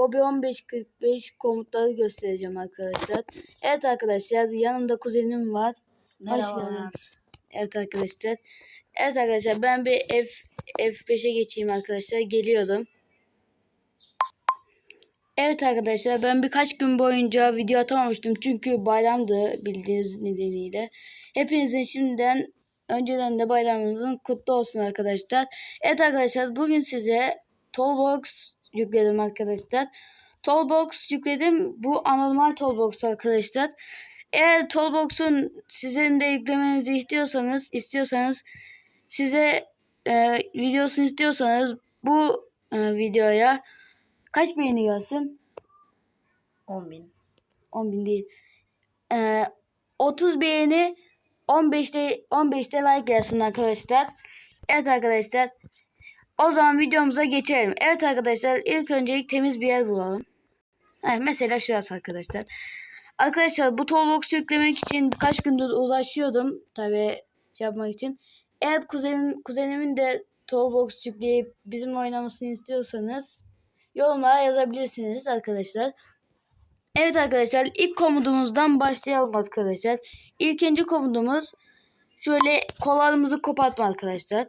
Bobby 1545 komutları göstereceğim arkadaşlar. Evet arkadaşlar yanımda kuzenim var. Merhabalar. Evet arkadaşlar. Evet arkadaşlar ben bir F F5'e geçeyim arkadaşlar. Geliyorum. Evet arkadaşlar ben birkaç gün boyunca video atamamıştım. Çünkü bayramdı bildiğiniz nedeniyle. Hepinizin şimdiden önceden de bayramınızın kutlu olsun arkadaşlar. Evet arkadaşlar bugün size Tollbox yükledim arkadaşlar. Tollbox yükledim. Bu anormal Tollbox arkadaşlar. Eğer Tollbox'un sizin de yüklemenizi istiyorsanız istiyorsanız size e, videosunu istiyorsanız bu e, videoya kaç beğeni gelsin? 10 bin. 10 bin değil. E, 30 beğeni 15'te 15'te like gelsin arkadaşlar. Evet arkadaşlar. O zaman videomuza geçelim. Evet arkadaşlar ilk önce temiz bir yer bulalım. Evet, mesela şurası arkadaşlar. Arkadaşlar bu toolbox yüklemek için birkaç gündür uğraşıyordum. Tabi şey yapmak için. Eğer kuzenim, kuzenimin de toolbox yükleyip bizimle oynamasını istiyorsanız yorumlara yazabilirsiniz arkadaşlar. Evet arkadaşlar ilk komutumuzdan başlayalım arkadaşlar. İlkinci komutumuz şöyle kollarımızı kopartma arkadaşlar.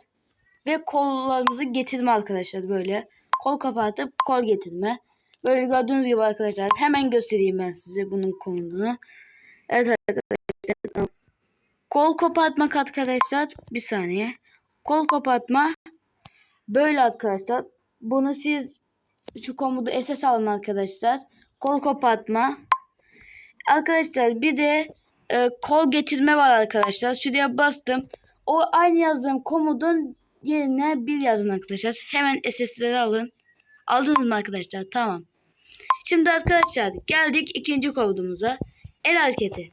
Ve kollarımızı getirme arkadaşlar böyle. Kol kapatıp kol getirme. Böyle gördüğünüz gibi arkadaşlar hemen göstereyim ben size bunun konumunu. Evet arkadaşlar. Kol kapatmak arkadaşlar. Bir saniye. Kol kapatma. Böyle arkadaşlar. Bunu siz şu komutu SS alın arkadaşlar. Kol kapatma. Arkadaşlar bir de e, kol getirme var arkadaşlar. Şuraya bastım. O aynı yazdığım komutun yerine bir yazın arkadaşlar. Hemen SS'leri alın. Aldınız mı arkadaşlar? Tamam. Şimdi arkadaşlar geldik ikinci komutumuza. El hareketi.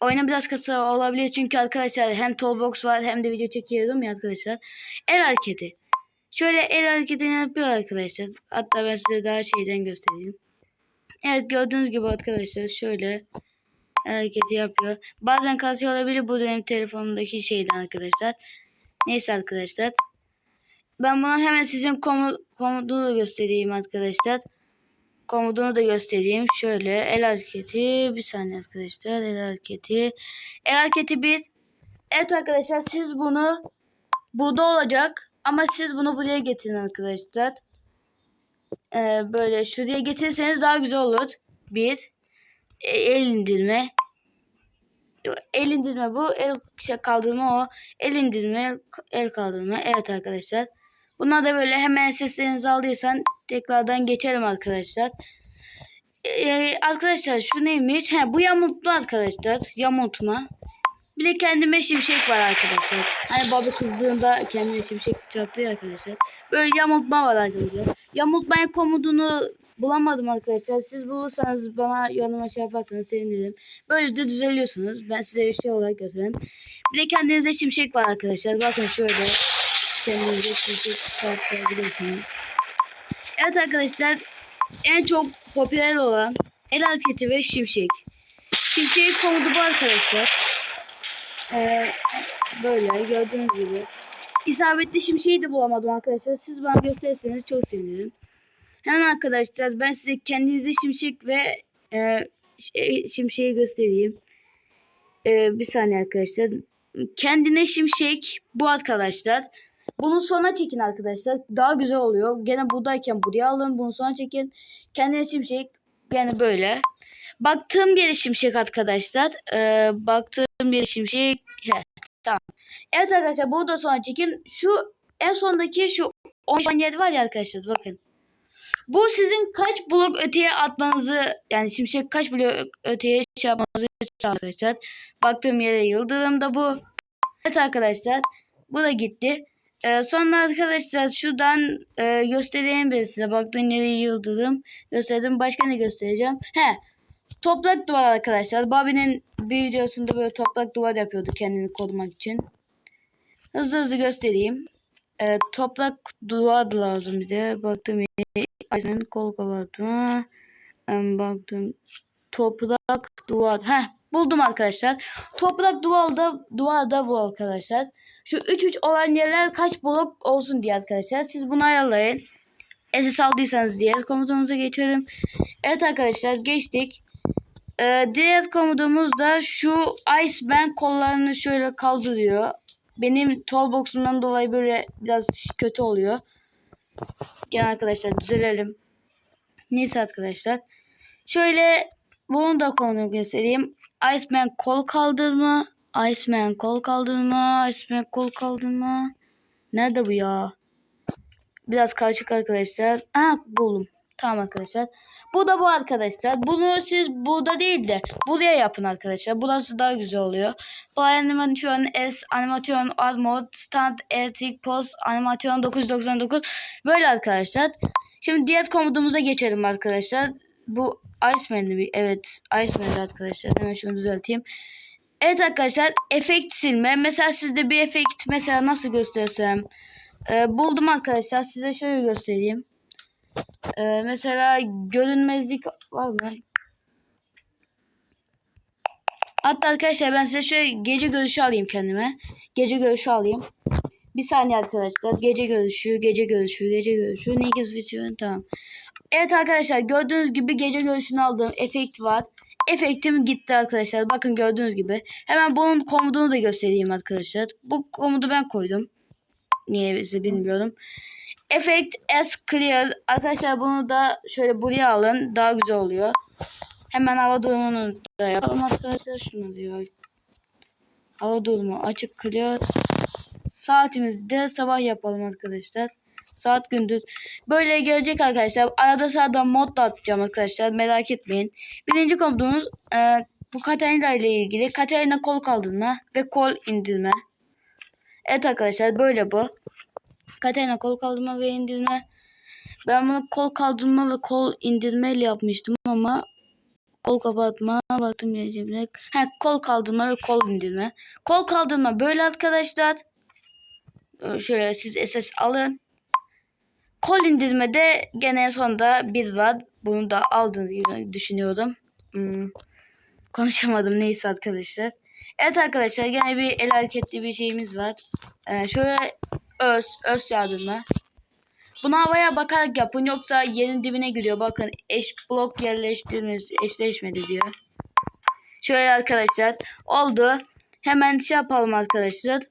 Oyuna biraz kısa olabilir çünkü arkadaşlar hem toolbox var hem de video çekiyorum ya arkadaşlar. El hareketi. Şöyle el hareketini yapıyor arkadaşlar. Hatta ben size daha şeyden göstereyim. Evet gördüğünüz gibi arkadaşlar şöyle hareketi yapıyor. Bazen kasıyor olabilir bu benim telefonumdaki şeyden arkadaşlar. Neyse arkadaşlar. Ben bunu hemen sizin komu komutunu da göstereyim arkadaşlar. Komutunu da göstereyim. Şöyle el hareketi. Bir saniye arkadaşlar. El hareketi. El hareketi bir. Evet arkadaşlar siz bunu burada olacak. Ama siz bunu buraya getirin arkadaşlar. Ee, böyle şuraya getirirseniz daha güzel olur. Bir. El indirme. El indirme bu. El şey kaldırma o. El indirme. El kaldırma. Evet arkadaşlar. Bunlar da böyle hemen seslerinizi aldıysan tekrardan geçelim arkadaşlar. Ee, arkadaşlar şu neymiş? Ha, bu yamultma arkadaşlar. Yamultma. Bir de kendime şimşek var arkadaşlar. Hani baba kızdığında kendime şimşek çarptı arkadaşlar. Böyle yamultma var arkadaşlar. Yamultmanın komutunu bulamadım arkadaşlar. Siz bulursanız bana yoruma şey yaparsanız sevinirim. Böyle de düzeliyorsunuz. Ben size bir şey olarak göstereyim. Bir de kendinize şimşek var arkadaşlar. Bakın şöyle. Kendinize şimşek çarptırabilirsiniz. Evet arkadaşlar. En çok popüler olan el hareketi ve şimşek. Şimşek komutu bu arkadaşlar. Ee, böyle gördüğünüz gibi. İsabetli şimşeği de bulamadım arkadaşlar. Siz bana gösterirseniz çok sevinirim. Hemen arkadaşlar ben size kendinize şimşek ve e, şey- şimşeği göstereyim. E, bir saniye arkadaşlar. Kendine şimşek bu arkadaşlar. Bunu sona çekin arkadaşlar. Daha güzel oluyor. Gene buradayken buraya alın. Bunu sona çekin. Kendine şimşek yani böyle. Baktığım yere şimşek arkadaşlar. Ee, baktığım yere şimşek. Evet, tamam. Evet arkadaşlar bunu da sonra çekin. Şu en sondaki şu 10 yer var ya arkadaşlar bakın. Bu sizin kaç blok öteye atmanızı yani şimşek kaç blok öteye şey yapmanızı arkadaşlar. Baktığım yere yıldırım da bu. Evet arkadaşlar bu da gitti. Ee, sonra arkadaşlar şuradan e, göstereyim bir size. Baktığım yere yıldırım gösterdim. Başka ne göstereceğim? He Toprak duvar arkadaşlar. Bobby'nin bir videosunda böyle toprak duvar yapıyordu kendini korumak için. Hızlı hızlı göstereyim. Ee, toprak duvar lazım bir de. Baktım aynen kol kapatma. Ben baktım toprak duvar. Heh buldum arkadaşlar. Toprak duvarda duvarda bu arkadaşlar. Şu 3 3 olan yerler kaç blok olsun diye arkadaşlar. Siz bunu ayarlayın. SS aldıysanız diğer komutumuza geçelim. Evet arkadaşlar geçtik. Ee, diğer komutumuz da şu Iceman kollarını şöyle kaldırıyor. Benim toolbox'umdan dolayı böyle biraz kötü oluyor. Gel arkadaşlar düzelelim. Neyse arkadaşlar. Şöyle bunu da konu göstereyim. Iceman kol kaldırma. Iceman kol kaldırma. Iceman kol kaldırma. Nerede bu ya? Biraz karışık arkadaşlar. Ha buldum. Tamam arkadaşlar. Bu da bu arkadaşlar. Bunu siz burada değil de buraya yapın arkadaşlar. Burası daha güzel oluyor. Bu animasyon S, animasyon art mode, stand, electric post, animasyon 999. Böyle arkadaşlar. Şimdi diğer komutumuza geçelim arkadaşlar. Bu Iceman'ı bir evet Iceman'ı arkadaşlar. Hemen şunu düzelteyim. Evet arkadaşlar efekt silme. Mesela sizde bir efekt mesela nasıl göstersem. Ee, buldum arkadaşlar. Size şöyle göstereyim. Ee, mesela görünmezlik var mı? Hatta arkadaşlar ben size şöyle gece görüşü alayım kendime. Gece görüşü alayım. Bir saniye arkadaşlar. Gece görüşü, gece görüşü, gece görüşü. Ne gözüküyor? Tamam. Evet arkadaşlar gördüğünüz gibi gece görüşünü aldığım efekt var. Efektim gitti arkadaşlar. Bakın gördüğünüz gibi. Hemen bunun komutunu da göstereyim arkadaşlar. Bu komutu ben koydum. Niye bilmiyorum. Effect as clear. Arkadaşlar bunu da şöyle buraya alın. Daha güzel oluyor. Hemen hava durumunu da yapalım arkadaşlar. Şunu diyor. Hava durumu açık clear. Saatimizi de sabah yapalım arkadaşlar. Saat gündüz. Böyle gelecek arkadaşlar. Arada sırada mod da atacağım arkadaşlar. Merak etmeyin. Birinci komutumuz e, bu Katarina ile ilgili. Katarina kol kaldırma ve kol indirme. Evet arkadaşlar böyle bu. Katarina kol kaldırma ve indirme. Ben bunu kol kaldırma ve kol indirme ile yapmıştım ama kol kapatma baktım geleceğimde. Ha kol kaldırma ve kol indirme. Kol kaldırma böyle arkadaşlar. Ee, Şöyle siz SS alın. Kol indirmede gene sonunda bir var. Bunu da aldığınız gibi düşünüyorum. Hmm, konuşamadım neyse arkadaşlar. Evet arkadaşlar gene bir el hareketli bir şeyimiz var. Ee, şöyle öz, öz yardımla. Bunu havaya bakarak yapın yoksa yerin dibine giriyor. Bakın eş blok yerleştirmemiz eşleşmedi diyor. Şöyle arkadaşlar oldu. Hemen şey yapalım arkadaşlar.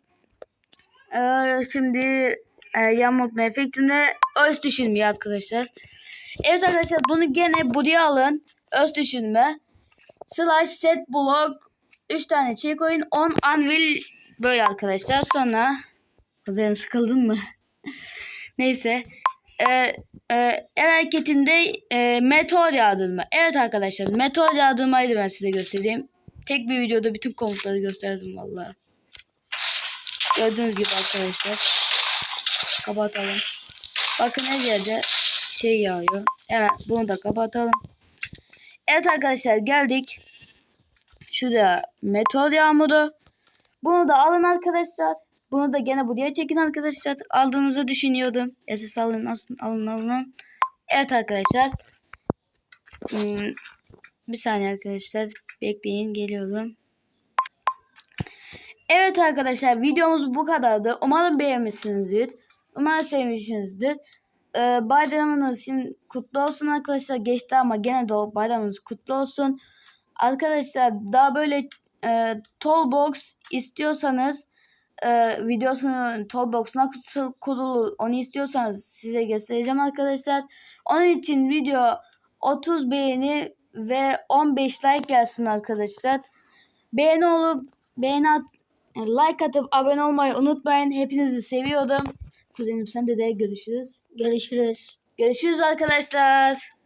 Ee, şimdi e, yamultma efektinde öz düşürmüyor arkadaşlar. Evet arkadaşlar bunu gene buraya alın. Öz düşürme. Slash set block 3 tane çiğ koyun 10 anvil böyle arkadaşlar. Sonra Kızım sıkıldın mı? Neyse. Ee, e, el hareketinde e, meteor yağdırma. Evet arkadaşlar meteor yağdırmayı da ben size göstereyim. Tek bir videoda bütün komutları gösterdim vallahi. Gördüğünüz gibi arkadaşlar. Kapatalım. Bakın her yerde şey yağıyor. Evet bunu da kapatalım. Evet arkadaşlar geldik. Şurada meteor yağmuru. Bunu da alın arkadaşlar. Bunu da gene buraya çekin arkadaşlar. Aldığınızı düşünüyordum. SS alın alın alın. Evet arkadaşlar. Hmm, bir saniye arkadaşlar. Bekleyin geliyorum. Evet arkadaşlar videomuz bu kadardı. Umarım beğenmişsinizdir. Umarım sevmişsinizdir. Ee, bayramınız şimdi kutlu olsun arkadaşlar. Geçti ama gene de bayramınız kutlu olsun. Arkadaşlar daha böyle e, Tollbox istiyorsanız e, videosunu Tollbox nasıl kurulur onu istiyorsanız size göstereceğim arkadaşlar. Onun için video 30 beğeni ve 15 like gelsin arkadaşlar. Beğeni olup beğeni at, like atıp abone olmayı unutmayın. Hepinizi seviyorum. Kuzenim sen de de görüşürüz. Görüşürüz. Görüşürüz arkadaşlar.